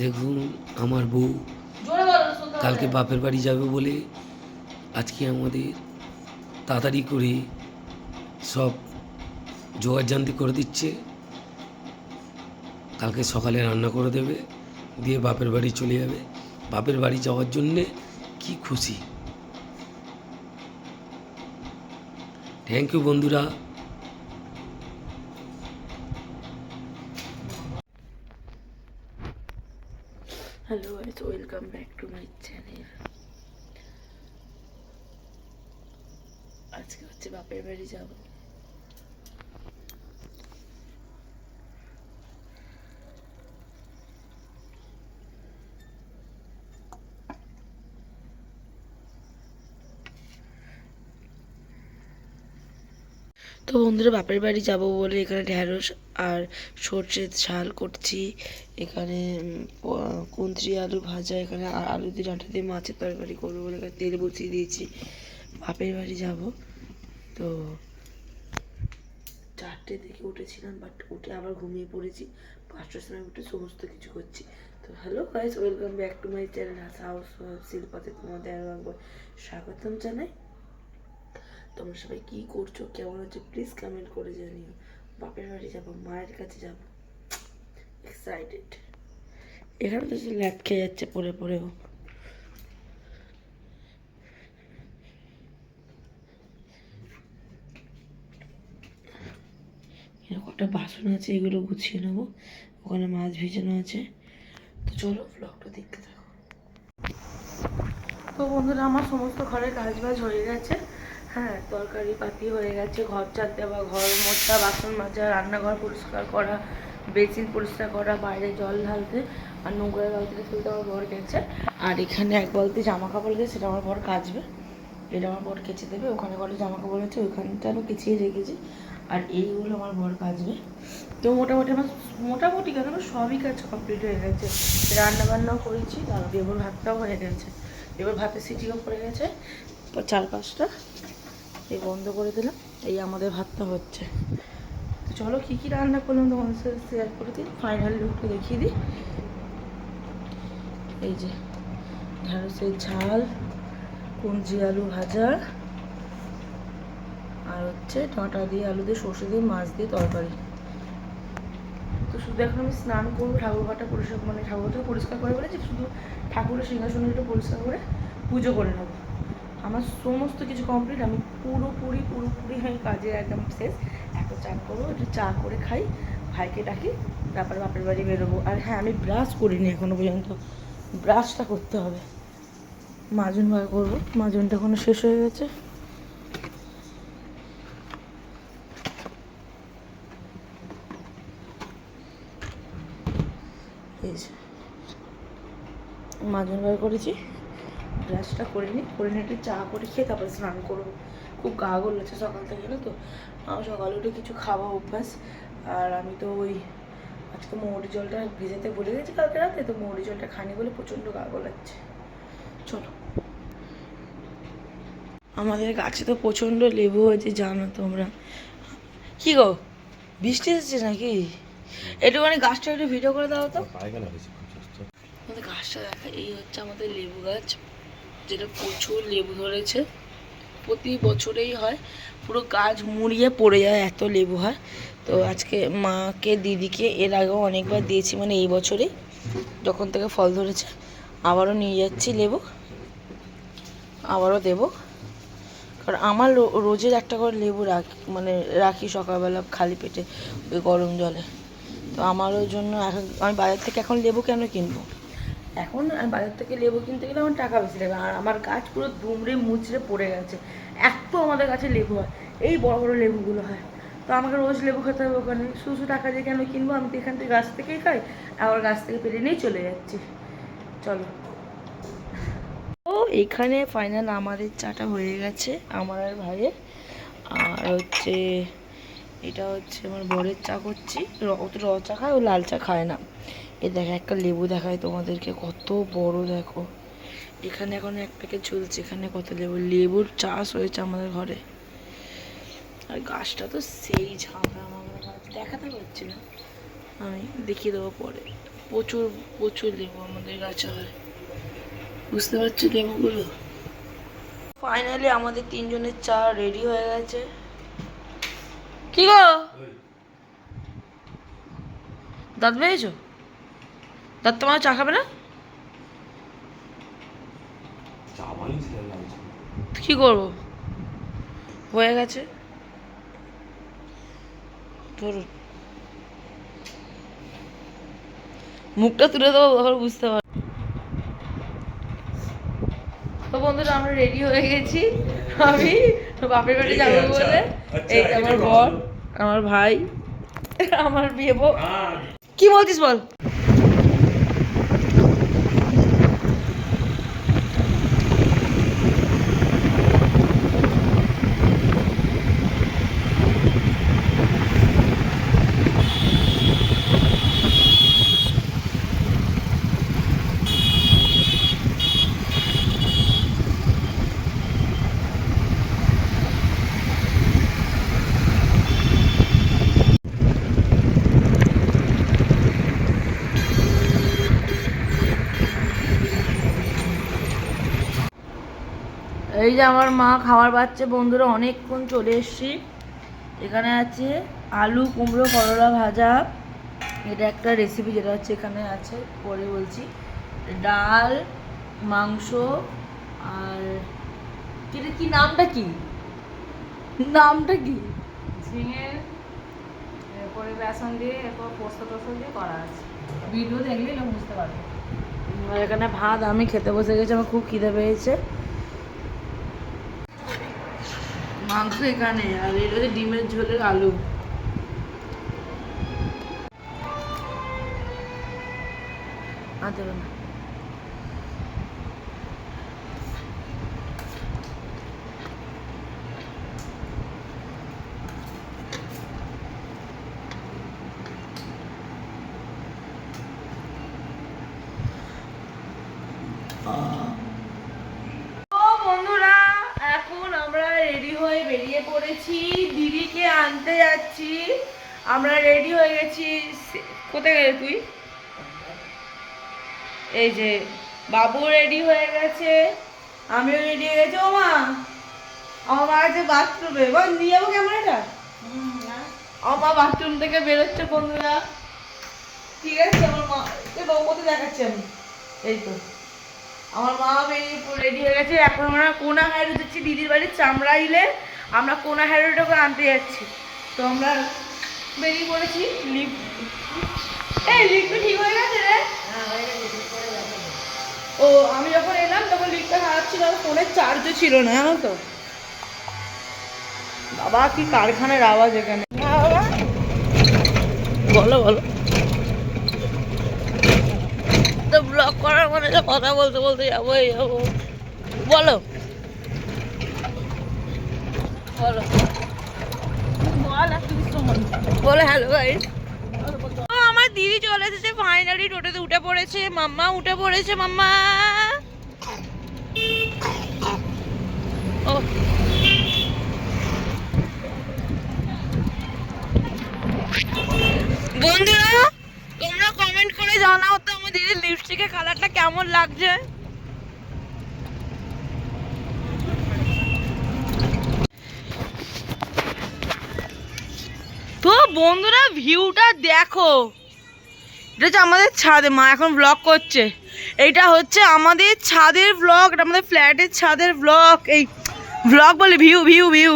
দেখুন আমার বউ। কালকে বাপের বাড়ি যাবে বলে আজকে আমাদের তাড়াতাড়ি করে সব জোগাড়জান্তি করে দিচ্ছে। কালকে সকালে রান্না করে দেবে দিয়ে বাপের বাড়ি চলে যাবে। বাপের বাড়ি যাওয়ার জন্যে কি খুশি। থ্যাংক ইউ বন্ধুরা hello guys welcome back to my channel আজকে হচ্ছে বাপের বাড়ি যাব। তো বন্ধুরা, বাপের বাড়ি যাব বলে এখানে ঢ্যাঁড়স আর সর্ষে ঝাল করছি। এখানে কুন্ত্রি আলু ভাজা, এখানে আলু দিয়ে ডাঁটা দিয়ে মাছের তরকারি করব বলে এখানে তেল বসিয়ে দিয়েছি। বাপের বাড়ি যাব। তো চারটে দিকে উঠেছিলাম বাট উঠে আবার ঘুমিয়ে পড়েছি। পাঁচটার সময় উঠে সমস্ত কিছু করছি। তো hello guys welcome back to my channel house শিল্পাতে তোমাদের একবার স্বাগতম জানাই। তোমরা সবাই কি করছ? কেমন হচ্ছে প্লিজ কমেন্ট করে জানিও। বাপের বাড়ি যাব, মায়ের কাছে যাব। এক্সাইটেড এখানে তো সে ল্যাপ খেয়ে যাচ্ছে পরে এরকম একটা বাসন আছে, এগুলো গুছিয়ে নেব। ওখানে মাছ ভিজানো আছে। তো চলো ব্লগটা দেখতে থাকো। তো বন্ধুরা, আমার সমস্ত ঘরের কাজ বাজ হয়ে গেছে। হ্যাঁ তরকারি পাতি হয়ে গেছে, ঘর চার দেওয়া, ঘর মোটা বাসন মাজা, রান্নাঘর পরিষ্কার করা বেসিন পরিষ্কার করা, বাইরে জল ঢালতে আর নোংরা বালতিতে তুলতে আমার বর গেছে। আর এখানে এক বালতি জামা কাপড় দিয়ে সেটা আমার বর কাচবে। এটা আমার বর কেচে দেবে, ওখানে ঘরে জামা কাপড় আছে, ওইখানটা আমি কেচিয়ে রেখেছি। আর এইগুলো আমার বর কাচবে। তো মোটামুটি আমার, মোটামুটি কেন আমার সবই কাজ কমপ্লিট হয়ে গেছে। রান্না বান্নাও করেছি আর বেবুর ভাতটাও হয়ে গেছে। এবার ভাতের সিটিও পড়ে গেছে, চার পাঁচটা। এই বন্ধ করে দিলাম। এই আমাদের ভাতটা হচ্ছে। চলো কী কী রান্না করলাম তোমাদের সাথে শেয়ার করে দিই। ফাইনাল লুকটা দেখিয়ে দিই। এই যে ঢ্যাঁড়সের ঝাল কুঞ্জি আলু ভাজা, আর হচ্ছে ডাঁটা দিয়ে আলু দিয়ে সর্ষে দিয়ে মাছ দিয়ে তরকারি। তো শুধু এখন আমি স্নান করব, ঠাকুর ঘরটা পরিষ্কার মানে ঠাকুর ঘরটা পরিষ্কার করে বলেছি, শুধু ঠাকুরের সিংহাসনটা পরিষ্কার করে পুজো করে নেব। আমার সমস্ত কিছু কমপ্লিট আমি পুরোপুরি পুরোপুরি হয়ে কাজে একদম শেষ। এত চা করব, একটু চা করে খাই। ভাইকে ডাকি, তারপরে বাপের বাড়ি বেরোবো। আর হ্যাঁ আমি ব্রাশ করিনি এখনও পর্যন্ত। ব্রাশটা করতে হবে। মাজন বার করব। মাজনটা এখনও শেষ হয়ে গেছে। মাজন বার করেছি। ব্রাশটা করে নিই করে নিয়ে একটু চা করে খেয়ে তারপরে স্নান করব। খুব গা গলেছে সকাল থেকে না তো? আমার সকালে উঠে কিছু খাওয়া অভ্যাস আর আমি তো ওই আজকে মৌরি জলটা ভেজাতে ভুলে গেছি কালকে রাতে তো মৌরি জলটা খানি বলে প্রচণ্ড গা গলাচ্ছে। চলো। আমাদের গাছে তো প্রচণ্ড লেবু হয়েছে জানো তোমরা। কি গো বৃষ্টি এসেছে নাকি? একটুখানি গাছটা একটু ভিডিও করে দাও তো। আমাদের গাছটা দেখা এই হচ্ছে আমাদের লেবু গাছ। যেটা প্রচুর লেবু ধরেছে, প্রতি বছরেই হয়। পুরো গাছ মুড়িয়ে পড়ে যায়, এত লেবু হয়। তো আজকে মাকে, দিদিকে এর আগেও অনেকবার দিয়েছি মানে এই বছরেই যখন থেকে ফল ধরেছে, আবারও নিয়ে যাচ্ছি লেবু, আবারও দেব। কারণ আমার রোজের একটা করে লেবু রাখি মানে রাখি সকালবেলা খালি পেটে, ওই গরম জলে। তো আমারও জন্য এখন, আমি বাজার থেকে এখন লেবু কেন কিনবো? এখন বাজার থেকে লেবু কিনতে গেলে আমার টাকা বেশি লাগবে। আর আমার গাছ পুরো দুমড়ে মুচড়ে পড়ে গেছে। এত আমাদের কাছে লেবু হয়। এই বড় বড় লেবুগুলো হয়। তো আমাকে রোজ লেবু খেতে হবে ওখানে। শুধু টাকা দিয়ে কেন কিনবো? আমি তো এখান থেকে গাছ থেকেই খাই। আবার গাছ থেকে পেরে নিয়েই চলে যাচ্ছি। চলো। ও এখানে ফাইনাল আমাদের চাটা হয়ে গেছে আমার আর ভাইয়ের। আর হচ্ছে, এটা হচ্ছে আমার বরের চা করছি। ও র চা খায়, ও লাল চা খায় না। এ দেখো একটা লেবু দেখায় তোমাদেরকে কত বড় দেখো। এখানে এখন এক প্যাকেট চলছে এখানে কত লেবু? লেবুর চাষ হয়েছে আমাদের ঘরে। আর গাছটা তো সেই ঝাঁকা আমার দেখাতে পারছি না। আমি দেখিয়ে দেবো পরে। প্রচুর প্রচুর লেবু আমাদের গাছে হয়। বুঝতে পারছ লেবুগুলো? ফাইনালি আমাদের তিনজনের চা রেডি হয়ে গেছে। কি গো? দাঁত পেয়েছ দাঁত তোমার চা খাবে না? কি করব? হয়ে গেছে। ধরুন। মুখটা তুলে দেবো তখন বুঝতে পার তো বন্ধুরা আমরা রেডি হয়ে গেছি। আমি বাপের বাড়ি যাব বলে। এই আমার বর আমার ভাই আমার বিয়ে বউ। কি বলছিস বল? এই যে আমার মা খাবার পাচ্ছে বন্ধুরা অনেকক্ষণ চলে এসছি। এখানে আছে আলু কুমড়ো করলা ভাজা। এটা একটা রেসিপি যেটা হচ্ছে এখানে আছে পরে বলছি। ডাল মাংস আর এটা কি নামটা কি? নামটা কি? ঝিঙে এরপরে বেসন দিয়ে এরপর পোস্ত টোস্ত দিয়ে করা আছে। ভিডিও দেখলে বুঝতে পারবে। এখানে ভাত আমি খেতে বসে গেছি আমার খুব খিদে পেয়েছে। মাংস এখানে আর এটা হচ্ছে ডিমের ঝোলের আলু। আর দেবে না। তো বন্ধুরা এখন আমরা রেডি হয়ে পড়েছি দিদিকে আনতে যাচ্ছি। আমরা রেডি হয়ে গেছি। কোথায় গেলে তুই? এই যে, বাবু রেডি হয়ে গেছে। আমিও রেডি হয়ে গেছি। ও মা, আমার মা আছে বাথরুমে বল, নিয়ে যাব ক্যামেরাটা? আমার মা বাথরুম থেকে বেরোচ্ছে বন্ধুরা। ঠিক আছে, আমার মা কোথায় দেখাচ্ছি আমি। এই তো। আমার মা বেরিয়ে রেডি হয়ে গেছে। এখন আমরা কোনা হাইরোড যাচ্ছি দিদির বাড়ির চামড়া হিলে আমরা কোনা হাইরোডে আনতে যাচ্ছি। তো আমরা বেরিয়ে পড়েছি লিফট এই লিফট ঠিক হয়ে গেছে রে? ও, আমি যখন এলাম, তখন লিফটটা খারাপ ছিল ফোনের চার্জও ছিল না, জানো তো? বাবা, কি কারখানার আওয়াজ এখানে। বলো বলো। তো ব্লগ করার মানে কথা বলতে বলতে যাব যাব। বলো। বলো। বলো হ্যালো গাইস আমার দিদি চলে এসেছে ফাইনালি টোটোতে উঠে পড়েছে। মাম্মা উঠে পড়েছে মাম্মা। ও। বন্ধুরা তোমরা কমেন্ট করে জানাও তো আমার দিদির লিপস্টিকের কালারটা কেমন লাগছে। বন্ধুরা ভিউটা দেখো। এটা হচ্ছে আমাদের ছাদে, মা এখন ব্লগ করছে। এইটা হচ্ছে আমাদের ছাদের ব্লগ এটা আমাদের ফ্ল্যাটের ছাদের ব্লগ এই ব্লগ বলে ভিউ ভিউ ভিউ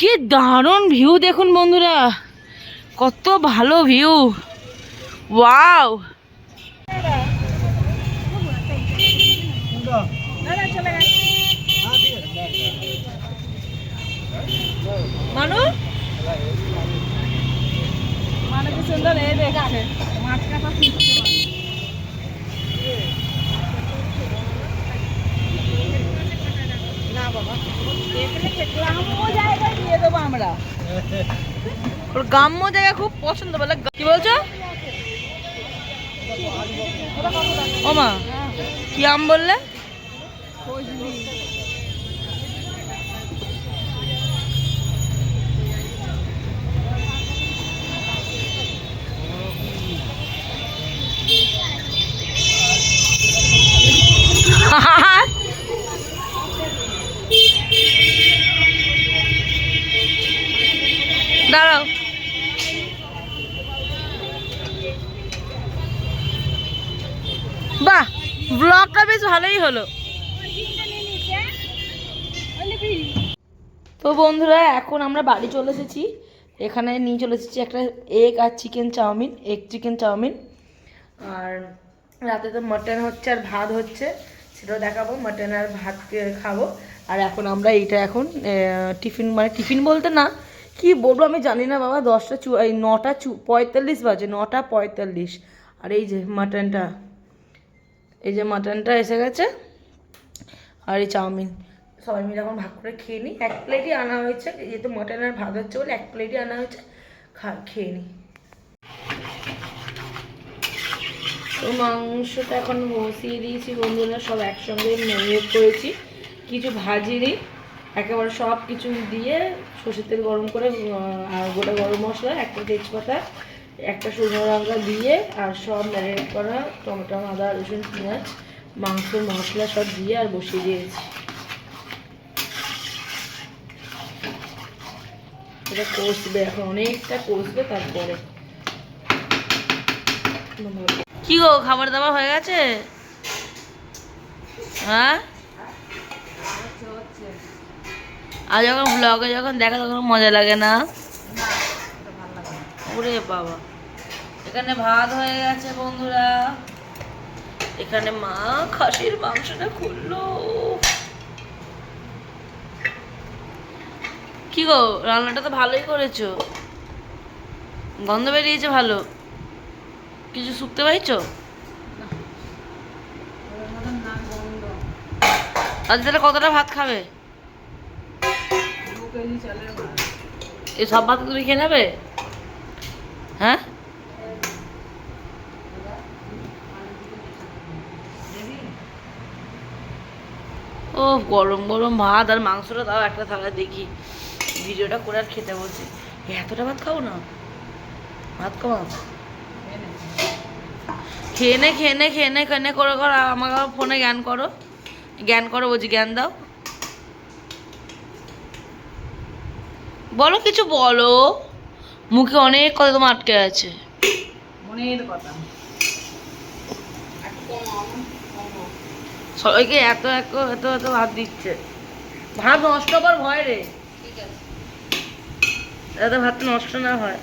কি দারুণ ভিউ দেখুন বন্ধুরা। কত ভালো ভিউ ওয়াও মানু মানে কি সুন্দর এই দিয়ে দেবো আমরা ওর গ্রাম্য জায়গা খুব পছন্দ, বলে কি বলছো? ও মা কি আম বললে? দাঁড়াও। বাহ ব্লগটা বেশ ভালোই হলো। তো বন্ধুরা, এখন আমরা বাড়ি চলে এসেছি। এখানে নিয়ে চলে এসেছি একটা এগ আর chicken chowmein egg chicken chowmein. আর রাতে তো মাটন হচ্ছে আর ভাত হচ্ছে, সেটাও দেখাবো। মাটন আর ভাত খাব। আর এখন আমরা এইটা এখন টিফিন মানে টিফিন বলতে না কি বলব আমি জানি না বাবা, দশটা চু এই নটা চু পঁয়তাল্লিশ বাজে, নটা পঁয়তাল্লিশ। আর এই যে মাটনটা, এই যে মাটনটা এসে গেছে, আর এই চাউমিন। সবাই মিলে এখন ভাগ করে খেয়ে নিই। এক প্লেটই আনা হয়েছে, যেহেতু মাটন আর ভাত হচ্ছে বলে এক প্লেটই আনা হয়েছে, খা খেয়ে নিই। তো মাংসটা এখন বসিয়ে দিয়েছি, বন্ধুরা সব একসঙ্গে ম্যারিনেট করেছি। কিছু ভাজি ভাজিনি। একেবারে সব কিছু দিয়ে সর্ষের তেল গরম করে আর গোটা গরম মশলা, একটা তেজপাতা, একটা শুকনো লঙ্কা দিয়ে, আর সব ম্যারিনেট করা টমেটো, আদা, রসুন, পেঁয়াজ, মাংস, মশলা সব দিয়ে আর বসিয়ে দিয়েছি। এটা কষবে, এখন অনেকটা কষবে তারপরে। কি গো, খাবার দাবার হয়ে গেছে? হ্যাঁ? আর যখন ব্লগে যখন দেখা তখন মজা লাগে না? ওরে বাবা। এখানে ভাত হয়ে গেছে বন্ধুরা। এখানে মা খাসির মাংসটা খুললো। কি গো রান্নাটা তো ভালোই করেছ। গন্ধ বেরিয়েছে ভালো। কিছু শুকতে পাইছো? আজ তাহলে কতটা ভাত খাবে? এই সব ভাত তুমি খেয়ে নেবে? হ্যাঁ? ও গরম গরম ভাত আর মাংসটা দাও একটা থালা দেখি। ভিডিওটা করে আর খেতে বলছি। এতটা ভাত খাব না? ভাত কমাও খেয়ে নে। খেয়ে নে খেয়ে নে খেয়ে নে করে করো আমাকে ফোনে জ্ঞান করো। জ্ঞান করো বলছি জ্ঞান দাও। বলো কিছু বলো। মুখে অনেক কথা তোমার আটকে আছে। মনের কথা। সবাইকে এত এত এত এত ভাত দিচ্ছে। ভাত নষ্ট কর ভয় রে। যাতে ভাত নষ্ট না হয়।